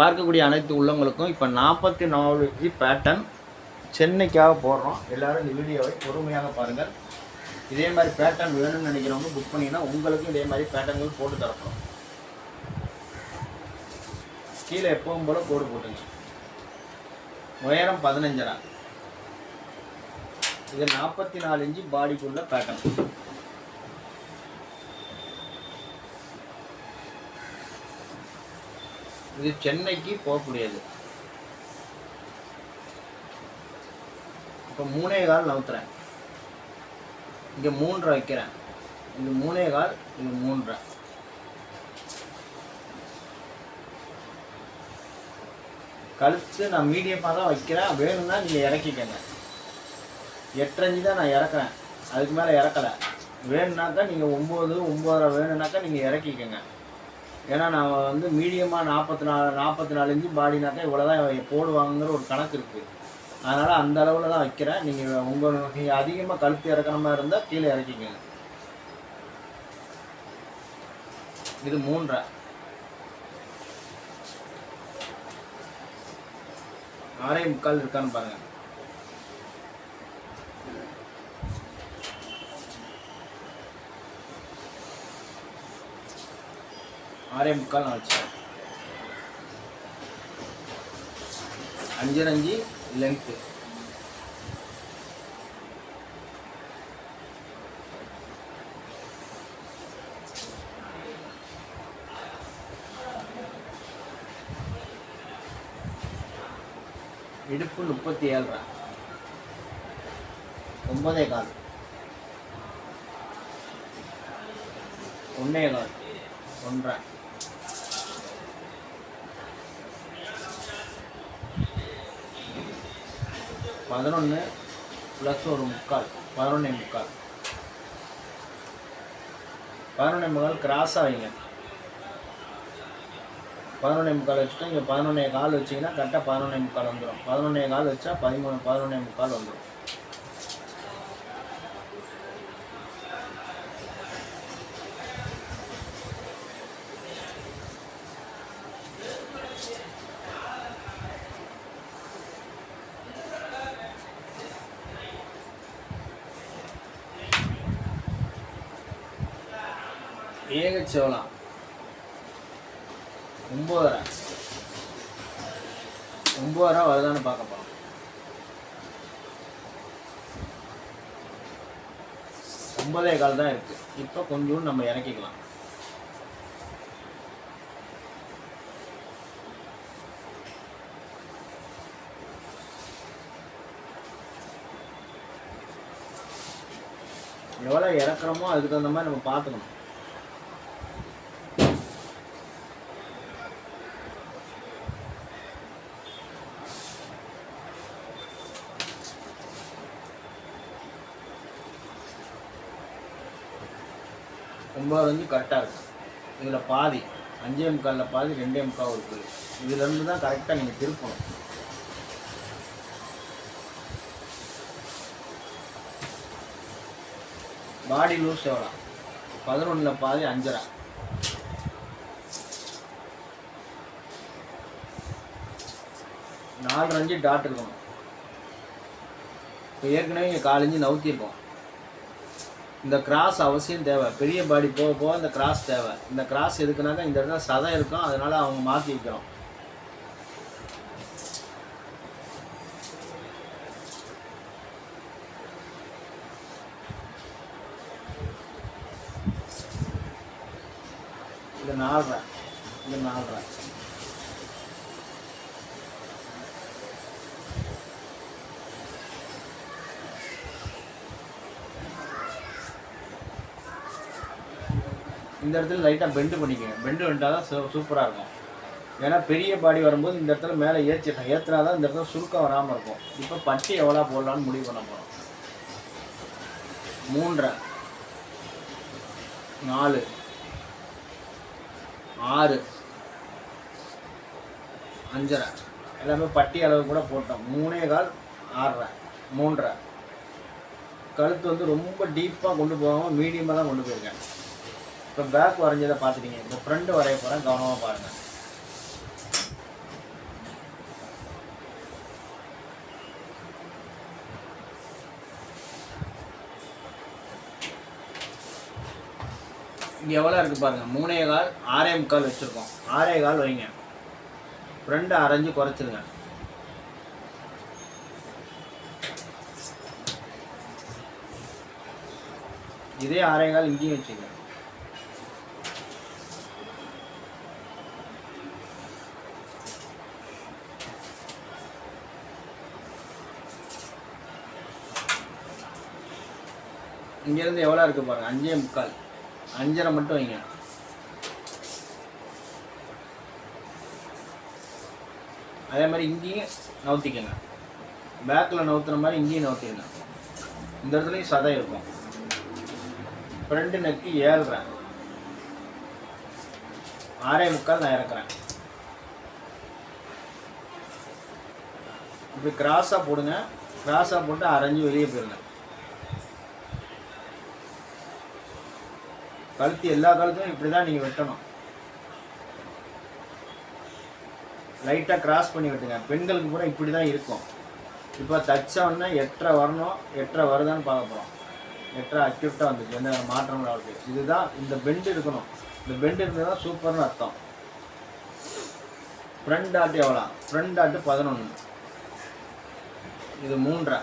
பார்க்கக்கூடிய அனைத்து உள்ளவங்களுக்கும் இப்போ நாற்பத்தி நாலு ஜி பேட்டர்ன் சென்னைக்காக போடுறோம். எல்லோரும் இந்த வீடியோவை பொறுமையாக பாருங்கள். இதே மாதிரி பேட்டர்ன் வேணும்னு நினைக்கிறவங்க புக் பண்ணிங்கன்னா உங்களுக்கும் இதே மாதிரி பேட்டர்ன்கள் போட்டு தரப்போம் கீழே எப்பவும் போல கோடு போட்டுங்க. உயரம் பதினஞ்சரா இது நாற்பத்தி நாலு இன்ச்சு பாடிக்குள்ள பேட்டர்ன் இது சென்னைக்கு போகக்கூடியது. இப்போ மூணே கால் நவுத்துறேன். இங்கே மூன்றரை வைக்கிறேன். இது மூணே கால் இது மூன்றரை கழுத்து நான் மீடியமாக தான் வைக்கிறேன். வேணும்னா நீங்கள் இறக்கிக்கங்க. எட்டரைஞ்சு தான் நான் இறக்குறேன். அதுக்கு மேலே இறக்கலை. வேணும்னாக்கா நீங்கள் ஒம்பது ஒம்பதரை வேணும்னாக்கா நீங்கள் இறக்கிக்கங்க. ஏன்னா நான் வந்து மீடியமாக நாற்பத்தி நாலு நாற்பத்தி நாலு இன்ச்சு பாடினாக்கா இவ்வளோ தான் போடுவாங்கங்கிற ஒரு கணக்கு இருக்குது அதனால் அந்த அளவில் தான் வைக்கிறேன். நீங்கள் உங்கள் நீங்கள் அதிகமாக கழுத்து இறக்குற மாதிரி இருந்தால் கீழே இறக்கிக்கங்க. இது மூன்றரை ஆறே முக்கால் இருக்கான்னு பாருங்கள் ஆறே முக்கால் நான் அஞ்சு அஞ்சு லென்த்து இடுப்பு முப்பத்தி ஏழரை ஒன்பதே கால். ஒன்னே கால். ஒன்றரை. பதினொன்று ப்ளஸ் ஒரு முக்கால் பதினொன்னே முக்கால். பதினொன்னே முக்கால் கிராஸாக வைங்க. பதினொன்னே முக்கால் வச்சுட்டா இங்கே பதினொன்னே கால் வச்சிங்கன்னா கரெக்டாக பதினொன்னே முக்கால் வந்துடும் பதினொன்னே கால் வச்சா பதிமூணு பதினொன்னே முக்கால் வந்துடும் ஏகச்சோளம். ஒம்பதரை. ஒம்பதரை வருதான்னு பார்க்க போகிறோம் ஒன்பதே கால் தான் இருக்கு. இப்போ கொஞ்சம் நம்ம இறக்கிக்கலாம். எவ்வளோ இறக்குறோமோ அதுக்கு தகுந்த மாதிரி நம்ம பார்த்துக்கணும். ஒம்பது வந்து கரெக்டாக இருக்கும். இதில் பாதி அஞ்சே முக்காலில் பாதி ரெண்டே முக்கால் இருக்குது இதுலேருந்து தான் கரெக்டாக நீங்கள் திருப்பணும். பாடி லூஸ் எவ்வளோ? பதினொன்றில் பாதி அஞ்சரை. நாலு அஞ்சு டாட் இருக்கணும். இப்போ ஏற்கனவே இங்கே காலஞ்சு நவுத்திருக்கோம் இந்த கிராஸ் அவசியம் தேவை. பெரிய பாடி போக போக இந்த கிராஸ் தேவை. இந்த கிராஸ் எதுக்குனாக்கா இந்த இடத்துல சதம் இருக்கும். அதனால் அவங்க மாற்றி வைக்கிறோம். இந்த நாலரை. இந்த நாலரை. இந்த இடத்துல லைட்டாக பெண்டு பண்ணிக்கோங்க. பெண்டு பண்ணிட்டால் தான் சூப்பராக இருக்கும். ஏன்னா பெரிய பாடி வரும்போது இந்த இடத்துல மேலே ஏற்றிடலாம் ஏற்றினா தான் இந்த இடத்துல சுருக்கம் வராமல் இருக்கும். இப்போ பட்டி எவ்வளோ போடலான்னு முடிவு பண்ண போகிறோம் மூன்றரை. நாலு. ஆறு. அஞ்சரை. எல்லாமே பட்டி அளவு கூட போட்டோம். மூணே கால் ஆறரை. மூன்றரை. கழுத்து வந்து ரொம்ப டீப்பாக கொண்டு போகாமல் மீடியமாக தான் கொண்டு போயிருக்கேன். இப்போ பேக் வரைஞ்சதை பார்த்துட்டீங்க. இப்போ ஃப்ரண்ட் வரைய போகிறேன் கவனமாக பாருங்கள் இங்கே எவ்வளோ இருக்குது பாருங்கள் மூணே கால் ஆறே முக்கால் வச்சுருக்கோம். ஆறே கால் வைங்க. ஃப்ரெண்டு அரைஞ்சு குறைச்சிருங்க. இதே ஆறே கால் இங்கேயும் வச்சுக்கோங்க இங்கேருந்து எவ்வளோ இருக்குது பாருங்க? அஞ்சே முக்கால். அஞ்சரை மட்டும் வைங்க. அதே மாதிரி இங்கேயும் நவுத்திக்கங்க. பேக்கில் நவுத்துற மாதிரி இங்கேயும் நவுத்திக்கங்க. இந்த இடத்துலையும் சதை இருக்கும். ஃப்ரண்ட் நெக்கு ஏழ்றேன் ஆறே முக்கால் நான் இறக்குறேன். இப்படி கிராஸாக போடுங்க. கிராஸாக போட்டு அரைஞ்சி வெளியே போயிருங்க கழுத்து எல்லா கழுத்தும் இப்படி தான் நீங்கள் வெட்டணும் லைட்டாக கிராஸ் பண்ணி வெட்டுங்க. பெண்களுக்கு கூட இப்படி தான் இருக்கும். இப்போ தச்சோன்னா எட்டரை வரணும். எட்டரை வருதான்னு பார்க்க போகிறோம் எட்டரை அக்யூட்டாக வந்துச்சு. எந்த மாற்றம் இருக்கு இதுதான் இந்த பெண்ட் இருக்கணும். இந்த பெண்ட் இருந்தால் தான் சூப்பர்னு அர்த்தம். ஃப்ரண்ட் டாட் எவ்வளோ ஃப்ரண்ட் டாட்டு பதினொன்று இது மூன்றரை.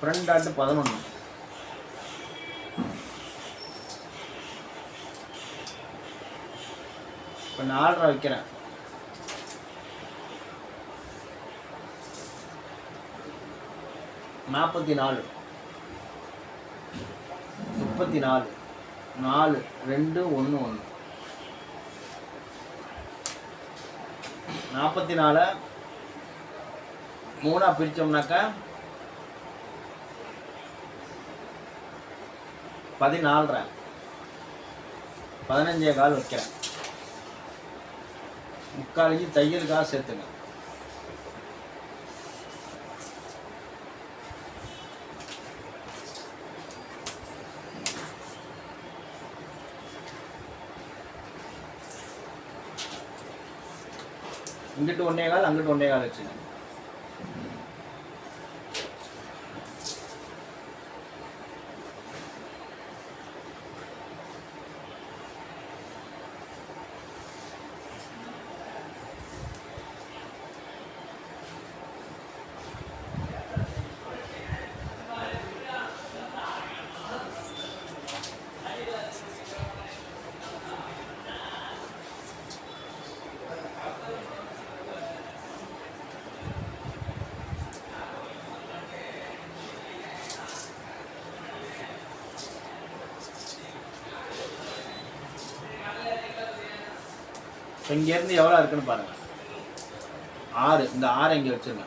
ஃப்ரண்ட் டாட்டு பதினொன்று இப்போ நாலரை வைக்கிறேன். நாற்பத்தி நாலு முப்பத்தி நாலு நாலு ரெண்டு ஒன்று ஒன்று நாற்பத்தி நாலு மூணாக பிரித்தோம்னாக்கா பதினாலரை பதினஞ்சே கால் வைக்கிறேன். முக்கால் தையலுக்காக சேர்த்துங்க. இங்கிட்டு ஒன்னே கால் அங்கிட்டு ஒன்னே கால் வச்சுக்கோங்க. இப்போ இங்கேருந்து எவ்வளோ இருக்குன்னு பாருங்க. ஆறு இந்த ஆறு இங்கே வச்சுருங்க.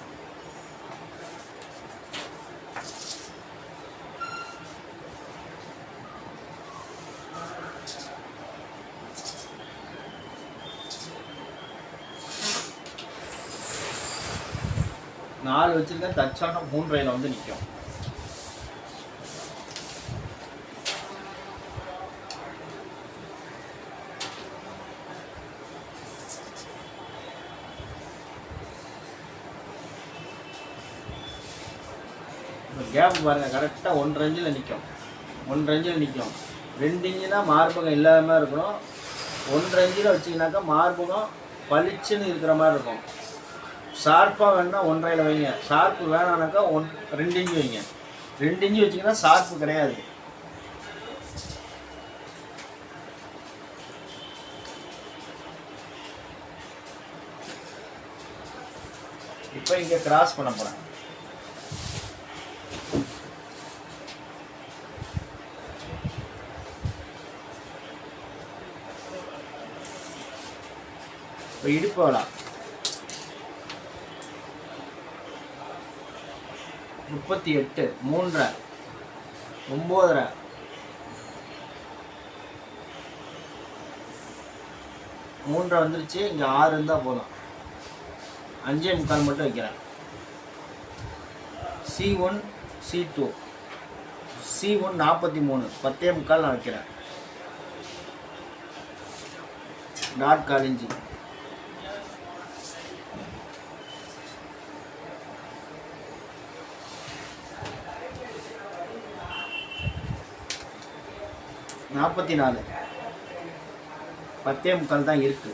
நாலு வச்சுருக்கேன் தச்சான மூன்றையில் வந்து நிற்கும் இப்போ பாருங்கள் கரெக்டாக ஒன்றரை இஞ்சில் நிற்கும் ஒன்றரை இஞ்சில் நிற்கும் ரெண்டு இன்ச்சுனா மார்பகம் இல்லாத மாதிரி இருக்கணும். ஒன்றரை இஞ்சில் வச்சிங்கனாக்கா மார்பகம் பளிச்சுன்னு இருக்கிற மாதிரி இருக்கும். ஷார்ப்பாக வேணும்னா ஒன்றரையில் வைங்க. ஷார்ப்பு வேணானாக்கா ஒன் ரெண்டு இஞ்சி வைங்க. ரெண்டு இஞ்சி வச்சிங்கன்னா ஷார்ப்பு கிடையாது. இப்போ இங்கே கிராஸ் பண்ண போகிறேன் இப்போ இடுப்பு வரலாம் முப்பத்தி எட்டு மூன்றரை ஒம்போதரை. மூன்றரை வந்துருச்சு இங்கே ஆறு இருந்தால் போதும். அஞ்சே முக்கால் மட்டும் வைக்கிறேன். C one C two C one நாற்பத்தி மூணு பத்தே முக்கால் நான் வைக்கிறேன். டாட் கால் நாற்பத்தி நாலு. பத்தே முக்கால் தான் இருக்கு.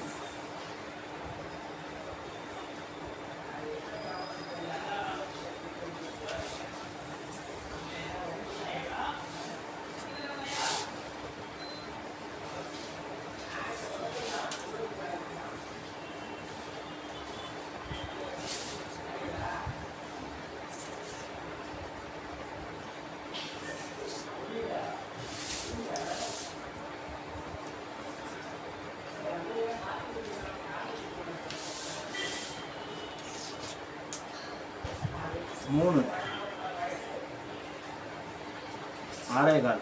மூணு. ஆறே கால்.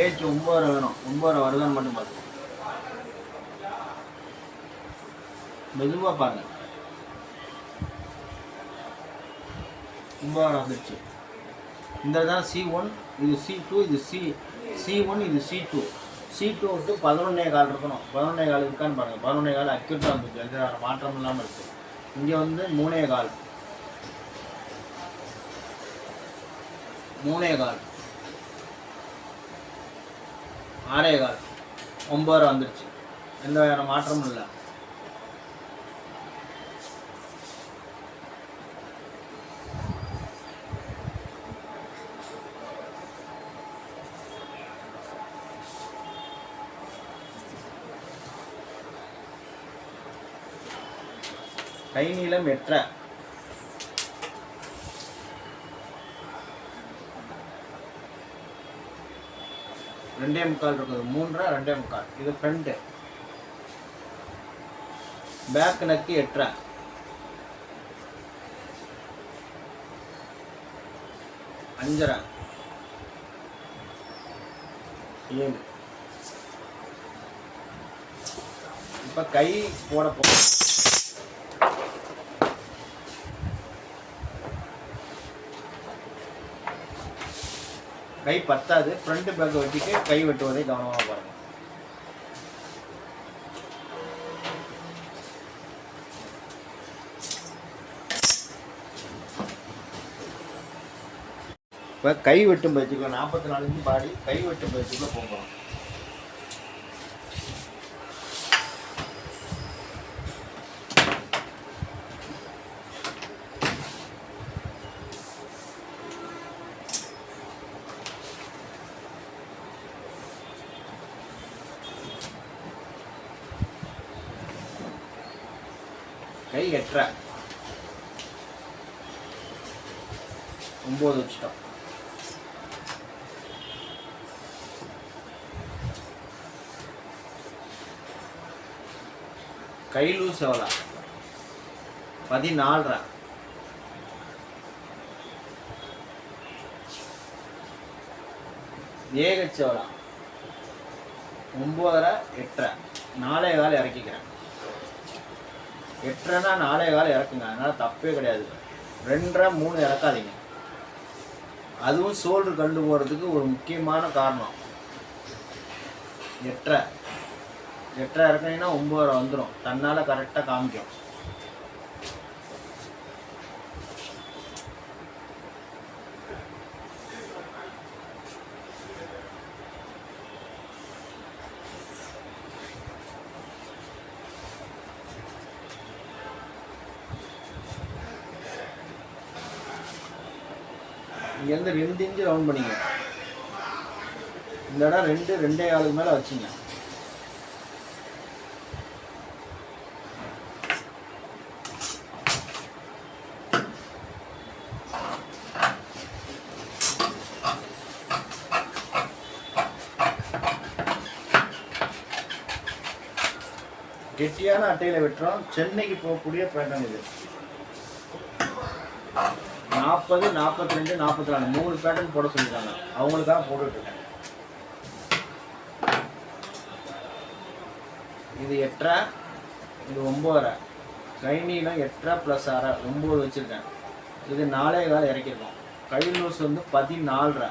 ஏஜ் ஒம்பது வேணும். ஒம்பது வருதான்னு மட்டும் பார்த்து மெதுவாக பாருங்க. ஒம்பது வந்துருச்சு. இந்த தான் சி ஒன் இது சி டூ இது சி சி ஒன் இது சி டூ சி டூ வந்து பதினொன்னே கால் இருக்கணும். பதினொன்னே கால் இருக்கான்னு பாருங்கள் பதினொன்னே கால் அக்யூட்டாக இருந்துச்சு எந்த மாற்றம் இல்லாமல் இருக்குது இங்கே வந்து மூணே கால். மூணே கால். ஆறே கால். ஒம்பது வந்துருச்சு. எந்த வேறு மாற்றமும் இல்லை. கை நீளம் எற்ற ரெண்டே முக்கால் இருக்குது. மூன்றரை ரெண்டே முக்கால். இது ஃப்ரண்ட்டு பேக் நக்கு எட்டரை. அஞ்சரை. ஏழு. இப்போ கை போட போகிறோம் கை பத்தாது. ஃப்ரண்ட் பேக் வெட்டிட்டு கை வெட்டுவதை கவனமாக பாருங்க. இப்போ கை வெட்டும் பயிற்சிக்குள்ள நாற்பத்தி நாலுக்கு பாடி கை வெட்டும் பயிற்சிக்குள்ள போகிறோம் கை எட்டரை ஒம்பது வச்சுட்டோம் கை செவலா. எவ்வளோ பதினாலரை. ஏகச்சு எவ்வளோ ஒம்பதரை எட்டரை. நாலே கால் இறக்கிக்கிறேன். எட்டரைனா நாலே கால் இறக்குங்க. அதனால தப்பே கிடையாது. ரெண்டரை மூணு இறக்காதீங்க. அதுவும் சோல்டர் கண்டு போகிறதுக்கு ஒரு முக்கியமான காரணம். எட்டரை. எட்டரை இறக்குனீங்கன்னா ஒம்பதரை வந்துடும் தன்னால் கரெக்டாக காமிக்கும். இங்கேருந்து ரெண்டு இன்ச்சு ரவுண்ட் பண்ணிங்க இந்த இடம் ரெண்டு ரெண்டே ஆளுக்கு மேலே வச்சுங்க. கெட்டியான அட்டையில் வெட்டுறோம். சென்னைக்கு போகக்கூடிய பேட்டர்ன் இது. நாற்பது நாற்பத்தி ரெண்டு நாற்பத்தி நாலு மூணு பேட்டர்ன் போட சொல்லியிருக்காங்க. அவங்களுக்காக போட்டுட்டு இருக்கேன் இது எட்டரை இது ஒம்போதரை. கை எட்டரை ப்ளஸ் அரை ஒம்பது வச்சுருக்கேன். இது நாலே கால் இறக்கிருக்கோம் கை நூஸ் வந்து பதினாலரை.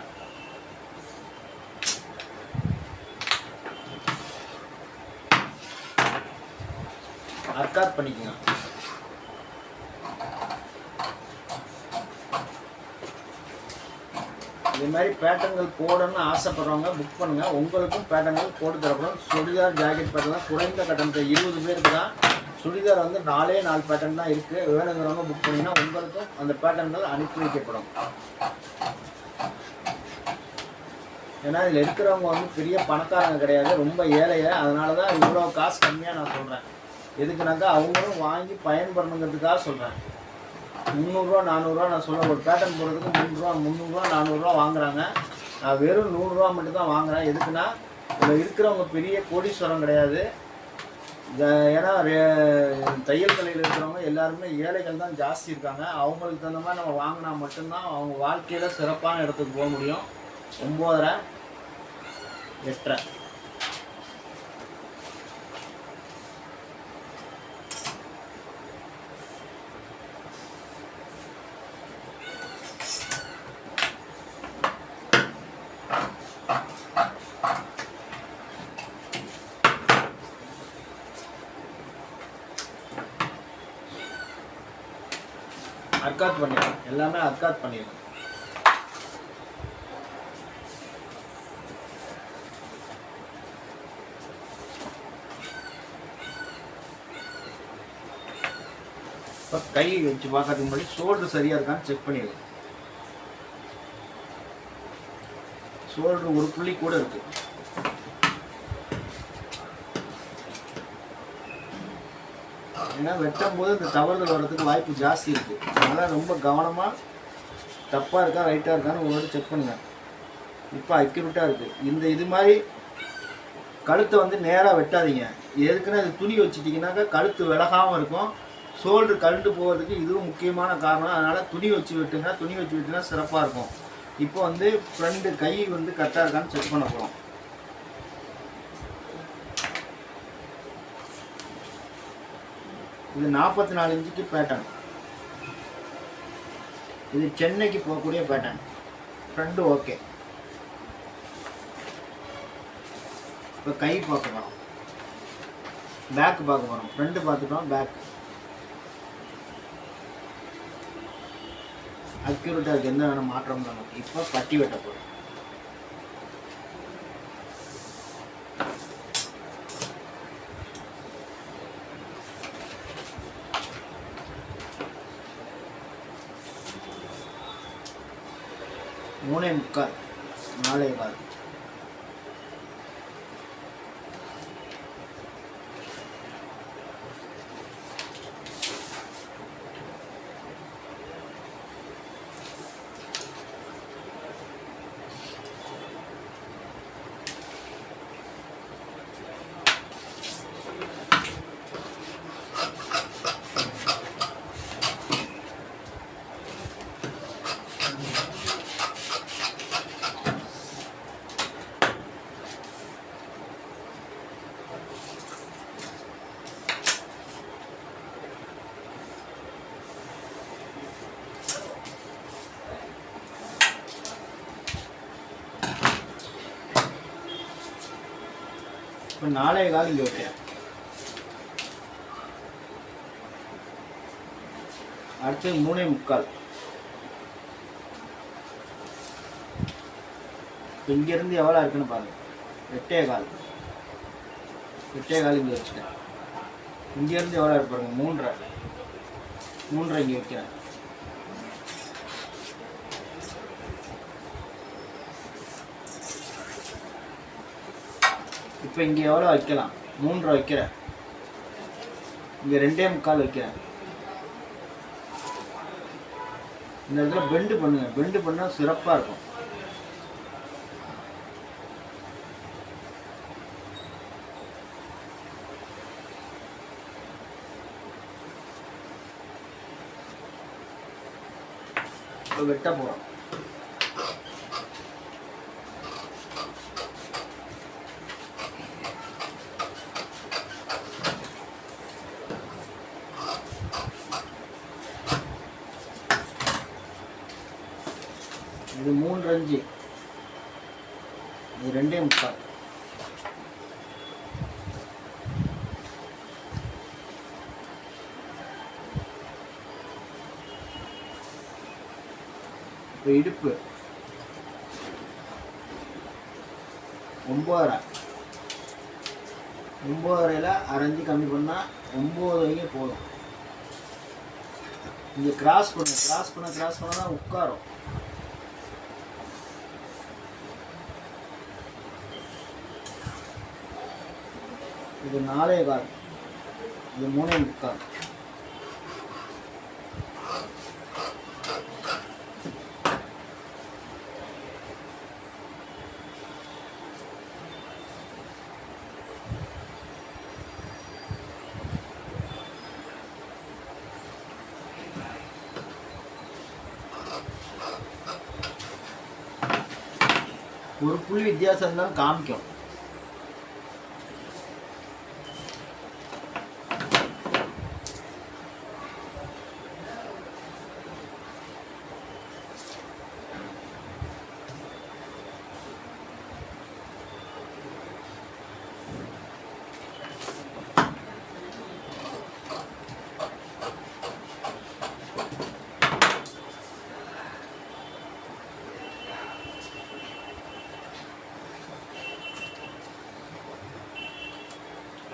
பண்ணிக்கோங்க. இது மாதிரி பேட்டர்ன்கள் போடணும்னு ஆசைப்படுறவங்க புக் பண்ணுங்க. உங்களுக்கும் பேட்டர்ன்கள் போட்டு தரப்படும். சுடிதார் ஜாக்கெட் பேட்டர்லாம் குறைந்த கட்டணத்தை இருபது பேருக்கு தான். சுடிதார் வந்து நாலே நாலு பேட்டர்ன் தான் இருக்குது வேணுங்கிறவங்க புக் பண்ணிங்கன்னா உங்களுக்கும் அந்த பேட்டர்ன்கள் அனுப்பி வைக்கப்படும். ஏன்னா இதில் இருக்கிறவங்க வந்து பெரிய பணக்காரங்க கிடையாது. ரொம்ப ஏழையை. அதனால தான் இவ்வளோ காசு கம்மியாக நான் சொல்கிறேன் எதுக்குனாக்கா அவங்களும் வாங்கி பயன்படணுங்கிறதுக்காக சொல்கிறேன் முந்நூறுரூவா நானூறுரூவா நான் சொல்ல ஒரு பேட்டர்ன் போடுறதுக்கு முந்நூறுரூவா முந்நூறுரூவா நானூறுரூவா வாங்குறாங்க. நான் வெறும் நூறுரூவா மட்டும் தான் வாங்குறேன். எதுக்குன்னா இதில் இருக்கிறவங்க பெரிய கோடீஸ்வரம் கிடையாது. ஏன்னா தையல் கலையில் இருக்கிறவங்க எல்லாருமே ஏழைகள் தான் ஜாஸ்தி இருக்காங்க. அவங்களுக்கு தகுந்த மாதிரி நம்ம வாங்கினா மட்டும்தான் அவங்க வாழ்க்கையில் சிறப்பான இடத்துக்கு போக முடியும். ஒம்போதரை எட்டரை. அர்காத் பண்ணிடலாம். எல்லாமே அர்காத் பண்ணிடலாம். இப்போ கை வச்சு பார்க்கறதுக்கு முன்னாடி ஷோல்டர் சரியாக இருக்கான்னு செக் பண்ணிடலாம் ஷோல்டர் ஒரு புள்ளி கூட இருக்கு. ஏன்னா வெட்டும் போது இந்த தவறுகள் வர்றதுக்கு வாய்ப்பு ஜாஸ்தி இருக்குது அதனால் ரொம்ப கவனமாக தப்பாக இருக்கா ரைட்டாக இருக்கான்னு ஒரு செக் பண்ணுங்க. இப்போ அக்யூரேட்டாக இருக்குது இந்த இது மாதிரி கழுத்தை வந்து நேராக வெட்டாதீங்க. ஏற்கனவே அது துணி வச்சுட்டிங்கனாக்கா கழுத்து விலகாமல் இருக்கும். ஷோல்டர் கழுட்டு போகிறதுக்கு இதுவும் முக்கியமான காரணம். அதனால் துணி வச்சு வெட்டுங்க. துணி வச்சு வெட்டினா சிறப்பாக இருக்கும். இப்போ வந்து ஃப்ரெண்டு கை வந்து கரெக்டாக இருக்கான்னு செக் பண்ண போகிறோம் இது நாற்பத்தி நாலு இன்ச்சுக்கு பேட்டர்ன் இது சென்னைக்கு போகக்கூடிய பேட்டர்ன் ஃப்ரெண்டு ஓகே இப்போ கை பார்க்க போகிறோம் பேக் பார்க்க போகிறோம் ஃப்ரெண்டு பார்த்துட்டோம் பேக் அக்யூரேட்டாக இருக்குது எந்த வேணும் மாற்றம் நமக்கு இப்போ பட்டி வெட்ட போகிறோம் மூணே முக்கால் நாலே கால் இப்போ நாளைய கால் இங்கே ஓகே அடுத்து மூணே முக்கால். இப்போ இங்கேருந்து எவ்வளோ இருக்குன்னு பாருங்க எட்டே கால். எட்டே கால் இங்கே வச்சுட்டேன் இங்கேருந்து எவ்வளோ இருப்பாருங்க மூன்றரை. மூன்றரை இங்கே வைக்கிறேன். இப்போ இங்கே எவ்வளோ வைக்கலாம்? மூன்றரை வைக்கிறேன். இங்கே ரெண்டே முக்கால் வைக்கிறேன். இந்த இடத்துல பெண்டு பண்ணுங்க. பெண்டு பண்ணால் சிறப்பாக இருக்கும். வெட்ட போகிறோம் இது இது ரெண்டே முக்கால். இப்போ இடுப்பு. ஒம்பது ஒம்பதரையில் அரைஞ்சு கம்மி பண்ணால் ஒம்பது வரைக்கும் போதும். இங்கே கிராஸ் பண்ண கிராஸ் பண்ண கிராஸ் பண்ணால் தான் உட்காரும். இது நாலே கால் இது மூணே முக்கால். ஒரு புள்ளி வித்தியாசம் இருந்தாலும் காமிக்கும்.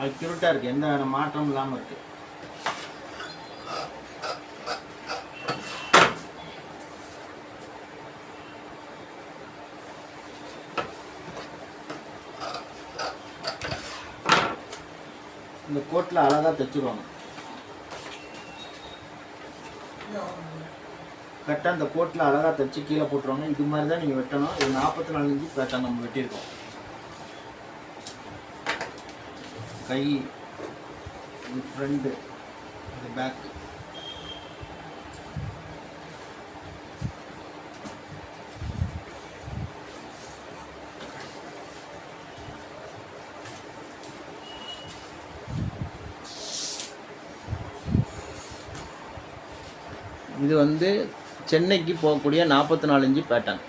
அக்யூரேட்டாக இருக்குது எந்த மாற்றமும் இல்லாமல் இருக்குது இந்த கோட்டில் அழகாக தைச்சிருவாங்க. கரெக்டாக அந்த கோட்டில் அழகாக தைச்சி கீழே போட்டுருவாங்க. இது மாதிரி தான் நீங்கள் வெட்டணும். இது நாற்பத்தி நாலு இன்ச்சு நம்ம வெட்டியிருக்கோம். கை இது ஃப்ரண்ட்டு இது பேக் இது வந்து சென்னைக்கு போகக்கூடிய நாற்பத்தி நாலு இன்ச்சு பேட்டர்ன்